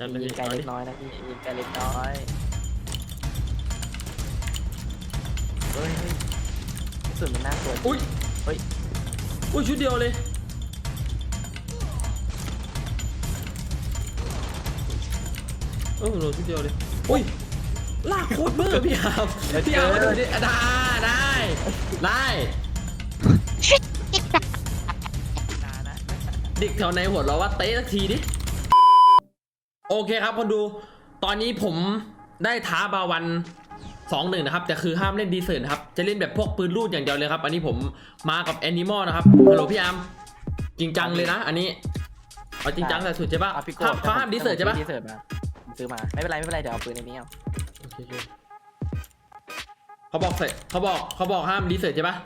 จำเลยยิพี่งไกลเอาเล็ดิกน้อยนะพี่ยิงไกลเล็กน้อยเฮ้ยเฮ้ยกระสุดมันน่ากลัวอุ้ยเฮ้ยอุ้ยชุดเดียวเลยเออโดนชุดเดียวเลยอุ้ยลากโคตรเบอร์พี่อาร์มพี่อาร์มมาดูดิอะได้ได้ได้นานนะเด็กแถวในหัวเราะว่าเตะสักทีดิ โอเคครับคนดู ตอนนี้ผมได้ท้าบาวันสองหนึ่งนะครับ แต่คือห้ามเล่นดีเซอร์นะครับ จะเล่นแบบพวกปืนลูดอย่างเดียวเลยครับ อันนี้ผมมากับแอนิมอลนะครับ ฮัลโหลพี่อาร์มจริงจังเลยนะ อันนี้เอาจริงจังแต่สุดใช่ปะเอาพี่โก้ห้ามเขาห้ามดีเซอร์ใช่ปะดีเซอร์มาผมซื้อมา ไม่เป็นไรไม่เป็นไรเดี๋ยวเอาปืนในนี้เอาโอเคโอเคเขาบอกเสร็จเขาบอกเขาบอกห้ามดีเซอร์ใช่ปะ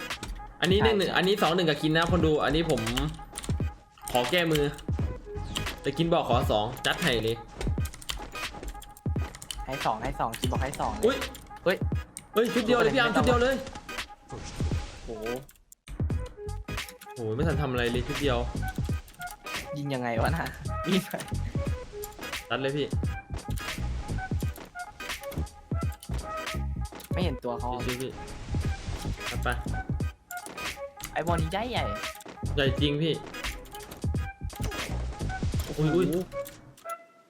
อันนี้หนึ่งหนึ่งอันนี้สองหนึ่งกับกินนะคนดูอันนี้ผม ขอแก้มือ แต่กินบอกขอสองจัดให้เลย ให้สองให้สองคิดบอกให้สองอุ้ยเฮ้ยเฮ้ยชุดเดียวเลยพี่อาร์มชุดเดียวเลยโอ้โหโอ้ยไม่ทันทำอะไรเลยชุดเดียวยิงยังไงวะนะยิงไปตัดเลยพี่ไม่เห็นตัวเขาพี่พี่ตัดไปไอ้บอลนี้ใหญ่ใหญ่ใหญ่จริงพี่อุ้ยอุ้ย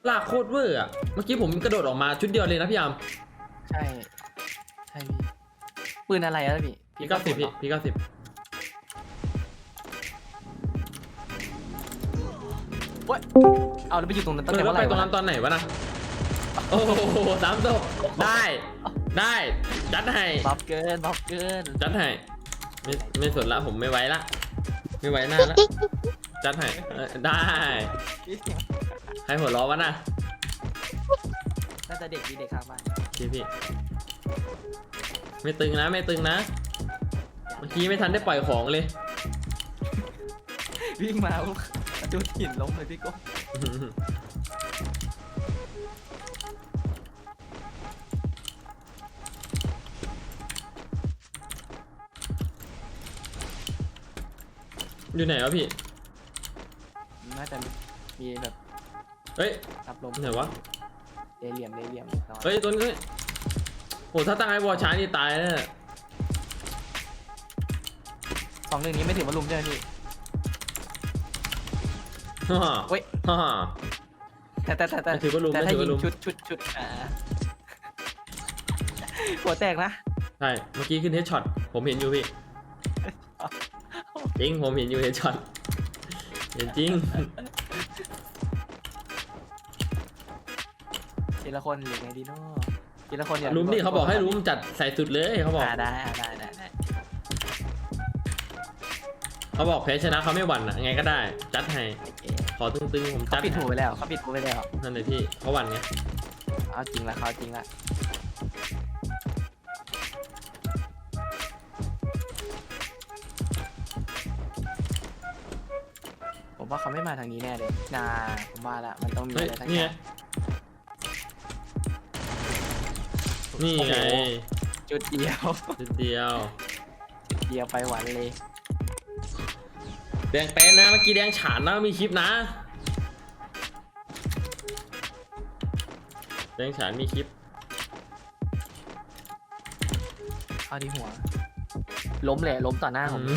ลากโคตรเวอร์อะเมื่อกี้ผมกระโดดออกมาชุดเดียวเลยนะพี่อาร์มใช่ใช่พี่ปืนอะไรอะพี่พี่เก้าสิบพี่พี่เก้าสิบเว้ยเอาแล้วไปอยู่ตรงนั้นเอตั้งอแต่แล้เมื่วอไหไปร่ตรงวะนั้นตอนไหนวะนะโอ้โหสามศพได้ได้จัดให้บัฟเกินบัฟเกินจัดให้ไม่ไม่สนละผมไม่ไหวละไม่ไหวหน้าละจัดให้เออได้ ใครหัวล้อวะน่ะน่าจะเด็กดีเด็กข้างบ้านพี่พี่ ไม่ตึงนะไม่ตึงนะ เมื่อกี้ไม่ทันได้ปล่อยของเลย วิ่งมาปุ๊บดูถิ่นล้มเลยพี่โก้อยู่ไหนวะพี่ น่าจะมีแบบ เฮ้ยรับลมไหนวะเอเหลี่ยมเอเหลี่ยมน้อยเฮ้ยตัวนี้โหถ้าตั้งไอ้วอลช้านี่ตายแน่สองหนึ่งนี้ไม่ถือว่าลุมใช่ไหมพี่ฮ่าเว้ยฮ่าแต่แต่แต่แต่ไม่ถือว่าลุมแต่ไม่ถ้าถือยิว่างลุมชุดชุดชุดอ่าหัวแตกนะใช่เมื่อกี้ขึ้นเฮดช็อตผมเห็นอยู่พี่จริงผมเห็นอยู่เฮดช็อตเห็นจริง ละคนหรือไงดีเนาะทีละคนอย่าลุมนี่เขาบอกให้ลุมจัดใส่สุดเลยเขาบอกอ่าได้อ่าได้ได้ได้เขาบอกแพ้ชนะเขาไม่หวั่นอะไงก็ได้ จัดให้โอเคขอตึงๆผมเขาจัดปิดหูให้ไปแล้วเขาปิดหูไปแล้วนั่นเลยพี่เขาหวั่นไงเอาจริงละเขาจริงละผมว่าเขาไม่มาทางนี้แน่เลยนาผมว่าละมันต้องมีเฮ้ยอะไรทั้งนี่อไงย่าง นี่ไงโอ้โหจุดเดียว จุดเดียว จุดเดียวไปหวันเลย แดงเป็นนะเมื่อกี้แดงฉานนะมีคลิปนะ แดงฉานมีคลิปเข้าที่หัว ล้มเลยล้มต่อหน้าผมเล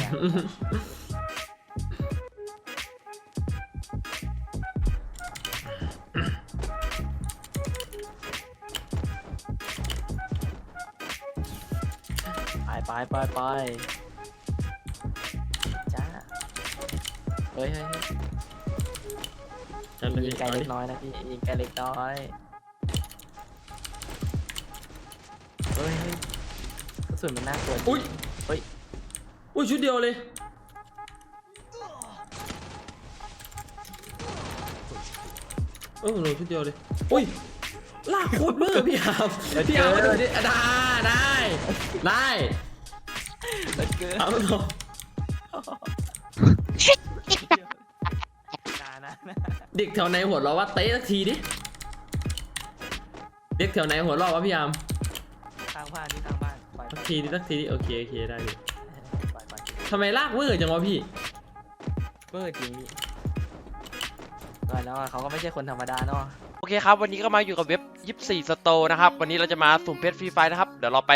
ไปไปไปไปจ้าเฮ้ยเฮ้ยเฮ้ยจัดเลยยิพี่งไกลเอาเล็ดิกน้อยนะพี่ยิงไกลเล็กน้อยเฮ้ยเฮ้ยกระสุนมันน่ากลัวจริงอุ้ยเฮ้ยอุ้ยชุดเดียวเลยเออโดนชุดเดียวเลยอุ้ยลากโคตรเบอร์พี่อาร์มพี่อาร์มมาดูดิอะได้ได้ได้ เหลือเกินเอาต่อนานะเด็กแถวไหนหัวเราะว่าเตะสักทีดิ เด็กแถวไหนหัวเราะวะพี่อาร์มข้างบ้านนี่ข้างบ้านปล่อยสักทีดิสักทีดิโอเคโอเคได้พี่ปล่อยปล่อยทำไมลากเวอร์จังวะพี่ เบอร์จริงพี่ก่อนแล้วอะเขาก็ไม่ใช่คนธรรมดาเนาะโอเคครับ วันนี้ก็มาอยู่กับเว็บ 24 Store นะครับ วันนี้เราจะมาสุ่มเพชรฟรีไฟนะครับ เดี๋ยวเราไป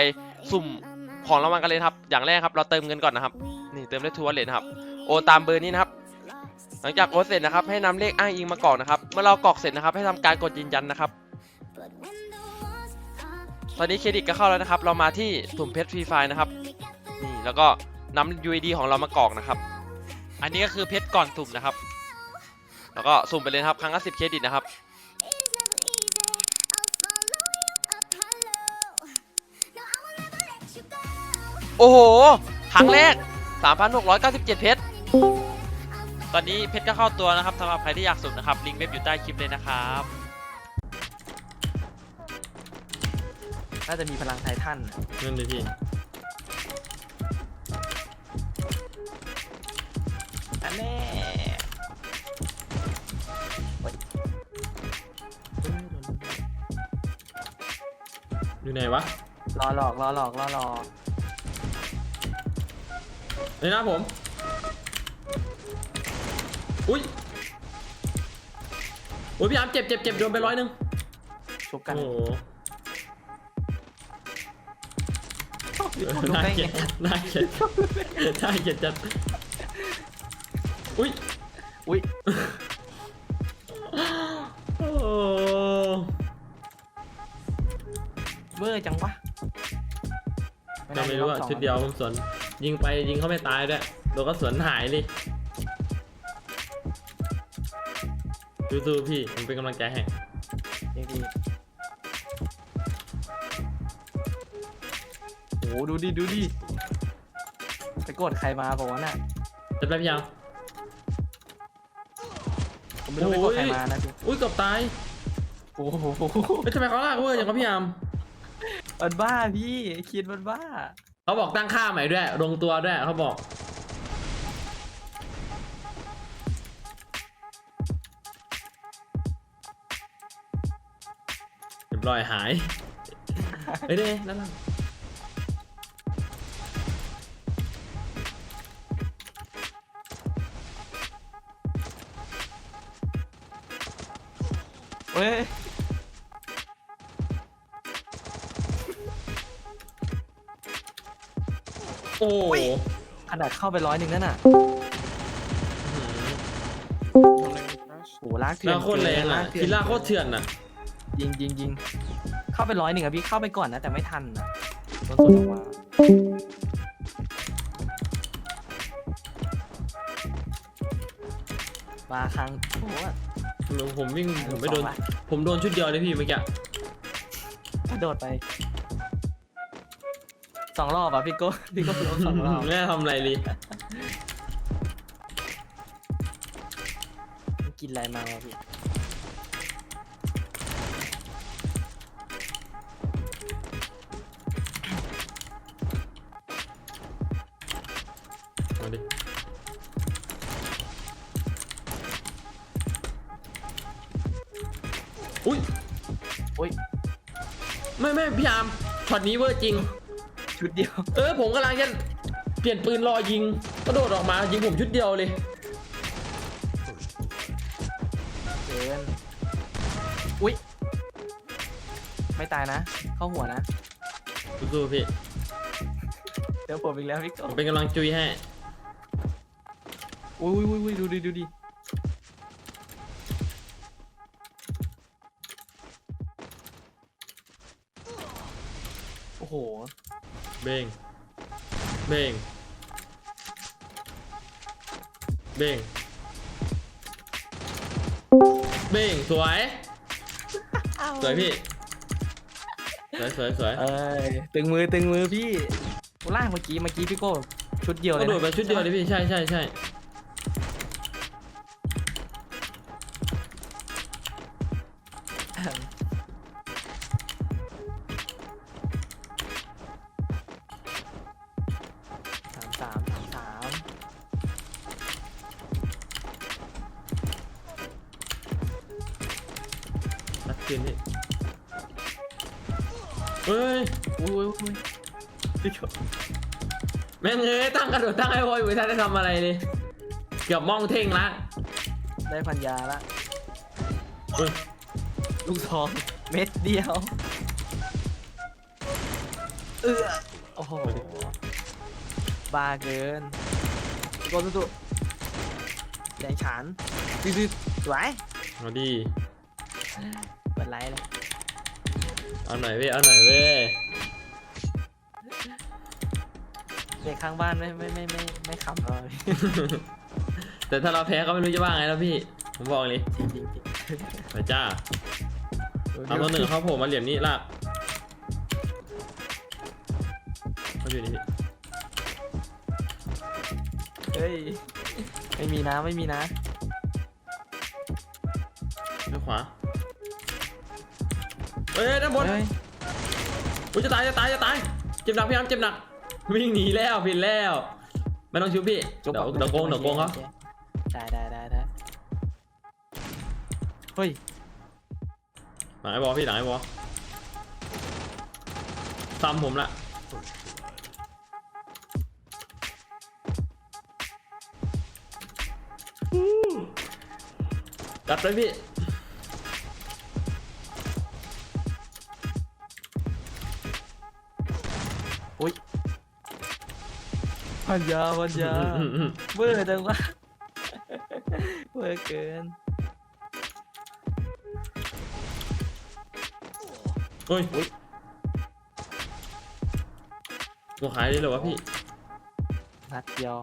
สุ่ม ของรางวัลกันเลยครับ อย่างแรกครับ เราเติมเงินก่อนนะครับ นี่เติมได้ทัวร์เลทนะครับ โอนตามเบอร์นี้นะครับ หลังจากโอนเสร็จนะครับ ให้นำเลขอ้างอิงมากรอกนะครับ เมื่อเรากรอกเสร็จนะครับ ให้ทำการกดยืนยันนะครับ ตอนนี้เครดิตก็เข้าแล้วนะครับ เรามาที่สุ่มเพชรฟรีไฟนะครับ นี่แล้วก็นำ UID ของเรามากรอกนะครับ อันนี้ก็คือเพชรก่อนสุ่มนะครับ แล้วก็สุ่มไปเลยครับ ครั้งละ10เครดิตนะครับ โอ้โหครั้งแรก 3,697 เพชร ตอนนี้เพชรก็เข้าตัวนะครับสำหรับใครที่อยากสุ่มนะครับ ลิงก์เว็บอยู่ใต้คลิปเลยนะครับ น่าจะมีพลังไททันน่ะนั่นเลยพี่อันแน่อยู่ไหนวะ รอหลอกรอหลอกรอหลอก เลยนะผม อุ้ยโอ้ยพี่อาร์มเจ็บเจ็บเจ็บโดนไปร้อยหนึ่งชุบกันโอ้โหยูเอทูอบดูน่าได้เกลีไงยดน่าเกลียดน่าเกลียดจัดอุ้ยอุ้ยโอ้เมื่อจังวะก็ไม่รู้อะน่าจะรอบสองชุดเดียวผมสวน ยิงไปยิงเขาไม่ตายด้วยโดนก็สวนหายเลยสู้ๆพี่ผมเป็นกำลังใจให้จริงดีโอ้ดูดิดูดิไปกดใครมาบอกว่าวะน่ะจะไปพี่อาร์มผมไม่รู้ไปกดใครมานะพี่อุ้ยเกับตายโอ้โหเฮ้ยทำไมเขาลากเวอร์อย่างกับพี่อาร์มมันบ้าพี่คิดมันบ้า เขาบอกตั้งค่าใหม่ด้วย ลงตัวด้วยเขาบอก เรียบร้อยหาย เฮ้ยเด้นั่นน่ะเฮ้ย โอ้โหขนาดเข้าไปร้อยหนึ่งนั่นน่ะโอ้ลากเถื่อแล้นวโคตรแรงอะเถื่คิล่าโคตรเถื่อนอะ ยิงยิงยิงเข้าไปร้อยหนึ่งอะพี่เข้าไปก่อนนะแต่ไม่ทันนะโดนสวนออกมามาครั้งโอ้โหผมวิ่งอะผมไม่โดนสองละผมโดนชุดเดียวเลยพี่เมื่อกี้กระโดดไป สองรอบอะพี่โก้พี่โก้ลงสองรอบไม่ได้ทำอะไรเลยกินอะไรมาวะพี่มาดิอุ้ยโอ้ยไม่ไม่พี่อาร์มช็อตนี้เวอร์จริง ชุดเดียว เออผมกำลังจะเปลี่ยนปืนรอยิงกระโดดออกมายิงผมชุดเดียวเลยเกินอุ้ยไม่ตายนะ เข้าหัวนะ สู้ๆพี่เดี๋ยวผมอีกแล้วพี่โก้ผมเป็นกำลังจุยให้อุ้ยอุ้ยอุ้ยดูดิดูดิโอ้โห เบงเบงเบงเบงสวย สวยพี่ สวยสวยสวยเอ้ยตึงมือตึงมือพี่ล่างเมื่อกี้เมื่อกี้พี่โก้ชุดเดียวกเลยระโดดนะไปชุดเดียวเลยพี่ ใช่ใช่ใช่ เฮ้ยอุ้ยอุ้ยอุ้ยพี่โก้แม่งเอ้ยตั้งกระโดดตั้งไอ้บอยไม่ทันได้ทำอะไรเลยเกือบมองเท่งละได้พันยาละเฮ้ยลูกซองเม็ดเดียว เออโอ้โหบาเกินโกนตุ๊แดงฉานดื้อๆสวยมาดีเปิดไลท์เลย เอาหน่อยเว้ยเอาหน่อยเว้ยเด็กข้างบ้านไม่ไม่ไม่ไม่ไม่ขำเราเลยแต่ถ้าเราแพ้ก็ไม่รู้จะว่าไงแล้วพี่ ผมบอกเลยจริงจริงจริงไปจ้าเอาตัวหนึ่งเข้าโผล่มาเหลี่ยมนี้ลากเขาอยู่นี่พี่เฮ้ยไม่มีนะไม่มีนะด้านขวาเฮ้ยด้านบนเฮ้ยอุ้ยจะตายจะตายจะตายเจ็บหนักพี่อ้ำเจ็บหนักวิ่งหนีแล้วผิดแล้วไม่ต้องชิวพี่เดี๋ยวก่อนเดี๋ยวโกงเดี๋ยวโกงเขาได้ได้ได้ได้เฮ้ยหลังไอ้บอลพี่หลังไอ้บอลซ้ำผมละกัดเลยพี่ อุ้ยพันยาพันยาอืมอืมเบอร์จังวะเบอร์เกินเฮ้ยตัวหายเลยเหรอวะพี่ นัดเดียว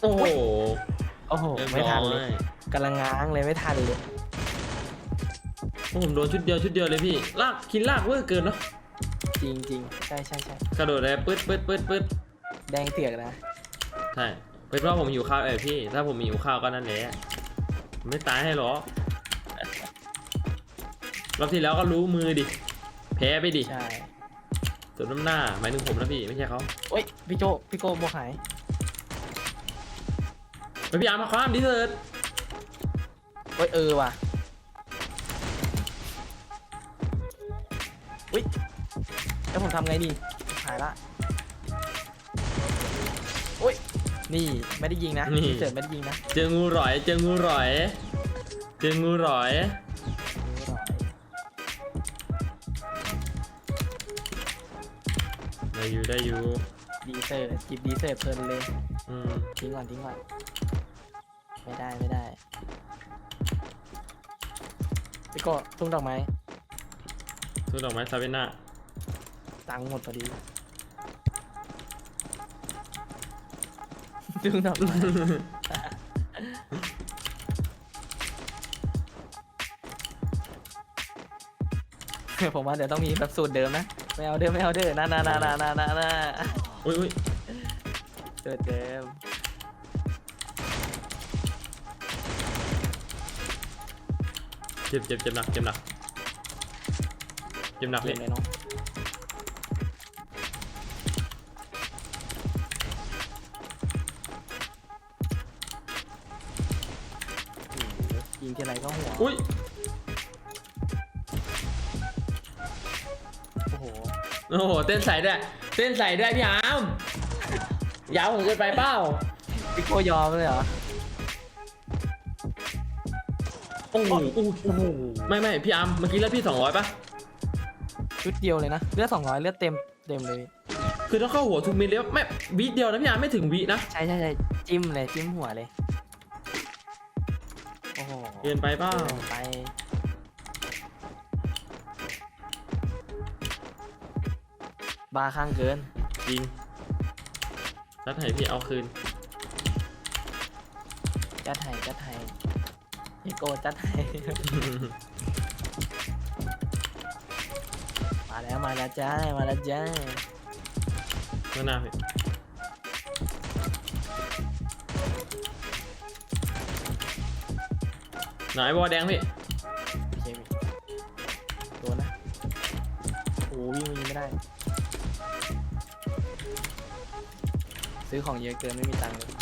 โอ้โห โอ้โหเรียบไม่ทันร้เลอยยกำลังง้างเลยไม่ทันเลยโอ้ผมโดนชุดเดียวชุดเดียวเลยพี่ ลากกินลากเวอร์เกินเนาะจริงจริงใช่ใช่ใช่กระโดดเลยปึ๊ดปึ๊ดปึ๊ดปึ๊ดแดงเถือกนะ ใช่เป็นเพราะผมหิวข้าวเออพี่ ถ้าผมหิวข้าวก็นั่นแหละผมไม่ตายให้หรอกรอบที่แล้วก็รู้มือดิ แพ้ไปดิใช่ส่วนน้ำหน้าหมายถึงผมนะพี่ไม่ใช่เขา โอ้ย พี่โจพี่โกโบวหาย ไปพี่อาร์มมาคว้ามดิเถิดโอ้ยเออว่ะอุ้ยแล้วผมทำไงดีหายละโอ้ยนี่ไม่ได้ยิงนะพี่เจิดไม่ได้ยิงนะเจองูหร่อย เจองูหร่อย เจองูหร่อย ได้อยู่ได้อยู่ดีเซอร์จิบดีเซอร์เพลินเลยอืมทิ้งก่อนทิ้งก่อน ไม่ได้ไม่ได้พี่โก้ทุ่งดอกไม้ทุกดอกไม้ซาเวน่าตังค์หมดพอดีทุ่งดอกไม้ผมว่าเดี๋ยวต้องมีแบบสูตรเดิมนะไม่เอาเดิมไม่เอาเดิมนะนะนะนะนะนะนะอุ้ยอุ้ยสูตรเดิ เจ็บเจ็บเจ็บหนักเจ็บหนักเจ็บหนักเกพี่มเลยเนาะโอ้โหยิงทีไรก็หัว อุ้ยโอ้โห โอ้โหเต้นใส่ด้วยเต้นใส่ด้วยพี่อาร์มยาวผมเกินไปเปล่าพี่โกยอมเลยเหรอ โอ้โหโอ้โหไม่ไม่พี่อาร์มเมื่อกี้เลือดพี่สองร้อยปะชุดเดียวเลยนะเลือดสองร้อยเลือดเต็มเต็มเลย คือต้องเข้าหัวทุกเม็ดเลยไม่วิเดียวนะพี่อาร์มไม่ถึงวินะใช่ใช่ใช่จิ้มเลยจิ้มหัวเลยโอ้โหเกินไปเปล่าเกินไปบาข้างเกินจริงรัดให้พี่เอาคืนจัดไห้จัดไห้ พี่โกจัดไห้ มาแล้วมาแล้วจ้า มาแล้วจ้า ข้างหน้าพี่ไหนบอลแดงพี่ไม่ใช่พี่โดนนะ โอ้วิ่งวิ่งไม่ได้ ซื้อของเยอะเกินไม่มีตังค์เลย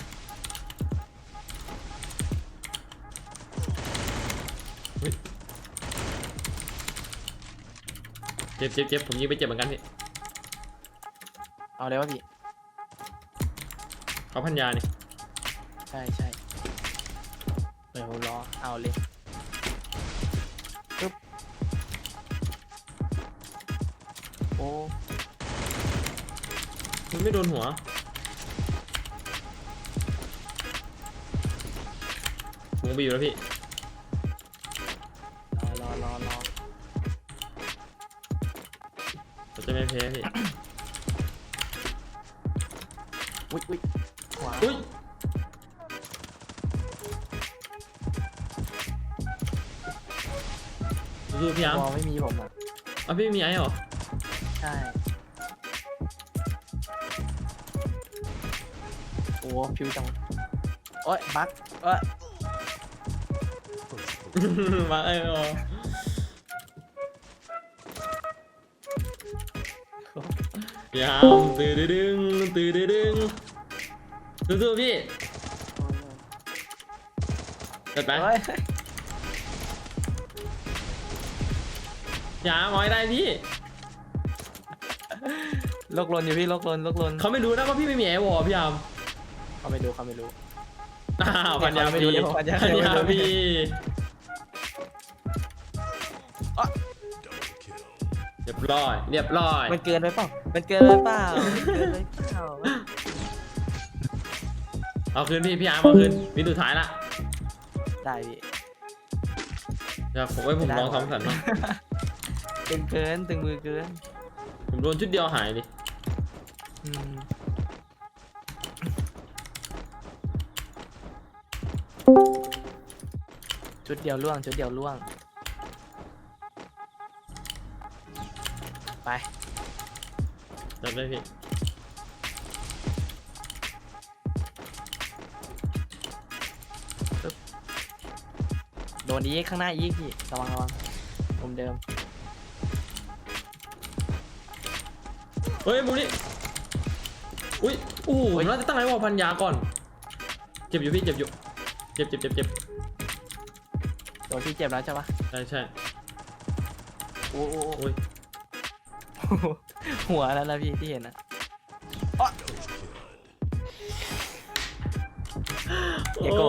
เจ็บเจ็บเจ็บผมยิงไปเจ็บเหมือนกันพี่เอาเลยวะพี่ เขาพันยานี่ใช่ใช่เดี๋ยวรอเอาเลยปึ๊บโอ้มันไม่โดนหัว ผมบีอยู่แล้วพี่ เราจะไม่แพ้พี่อุ้ยอุ้ยขวาอุ้ยดูพี่ยามวอลไม่มีผมอะอะพี่มีไอ้เหรอ ใช่โอ้ผิวจังโอ้ยบั๊กเอ้ย มาไอ้เหรอ ยามตื่นดึงตื่นดึงสู้ๆพี่เกิดไปเฮ้ยยามเอาให้ได้พี่ลกลนอยู่พี่ลกลนลกลนเขาไม่รู้นะว่าพี่ไม่มีไอวอลพี่ยามเขาไม่รู้เขาไม่รู้อ้าวพันยาไม่รู้พี่เลยพันยาพั เรียบร้อย เรียบร้อยมันเกินไปเปล่า มันเกินไปเปล่ามันเกินไปเปล่าเอาคืนพี่พี่ยามเอาคืนวินสุดท้ายละได้พี่เดี๋ยวผมไว้ผมลองทำสันมาตึงเกินตึงมือเกินผมโดนชุดเดียวหายดิอืมชุดเดียวล่วงชุดเดียวล่วง ไปจับได้พี่โดนอีกข้างหน้าอีกพี่ระวังระวังมุมเดิม เฮ้ยมูนี่อุ้ยอู้ผมน่าจะตั้งไอวอลพันยาก่อน เจ็บอยู่พี่เจ็บอยู่ เจ็บเจ็บเจ็บเจ็บโดนพี่เจ็บแล้วใช่ปะใช่ใช่โอ้โอ้โอ้อุ้ย หัวแล้วนะพี่ที่เห็นนะเดี๋ยวโอ้ก็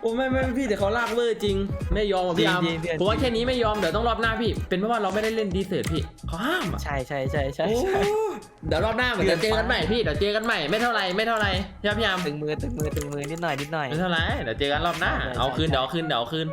โอ้ไม่ไม่พี่แต่เขาลากเวอร์จริง ไม่ยอมอะพี่ยามจริงๆจริงๆผมว่าแค่นี้ไม่ยอมเดี๋ยวต้องรอบหน้าพี่ เป็นเพราะว่าเราไม่ได้เล่นดีเซอร์ตพี่เขาห้ามอะใช่ใช่ใช่ใช่โอ้ใช่เดี๋ยวรอบหน้าเหมือนเดี๋ยวเจอกันใหม่พี่เดี๋ยวเจอกันใหม่ไม่เท่าไรไม่เท่าไรพี่ยามพี่ยามตึงมือตึงมือตึงมือนิดหน่อยนิดหน่อย ไม่เท่าไรเดี๋ยวเจอกันรอบหน้าใช่ใช่เอาคืนใช่เดี๋ยวเอาคืนเดี๋ยวเอาคืน